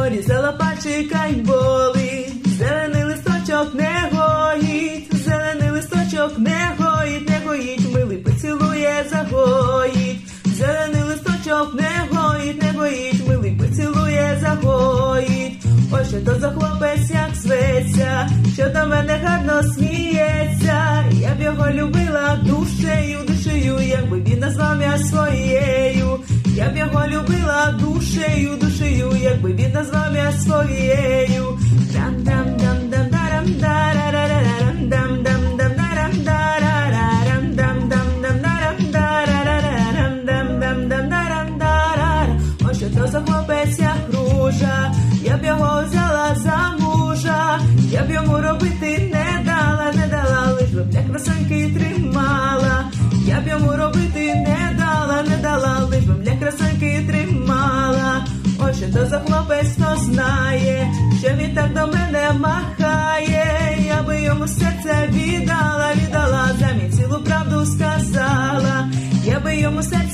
порізала пальчика й болить, зелений листочок не гоїть, зелений листочок не гоїть, не гоїть, милий поцілує, загоїть, зелений листочок не гоїть, не гоїть, милий поцілує, загоїть. Ой, що то за хлопець, як зветься, що до мене гарно сміється. Я б його любила душею, душею, якби він назвав мене своєю. Я б його любила душею, душею, якби він назвав мене своєю. Ось що то за хлопець як ружа, я б його взяла за мужа, я б йому робити не дала, не дала, лиш би для красоньки тримала, я б йому робити що за хлопець, то знає, що він так до мене махає, я би йому серце віддала, віддала, замість цілу правду сказала, я би йому серце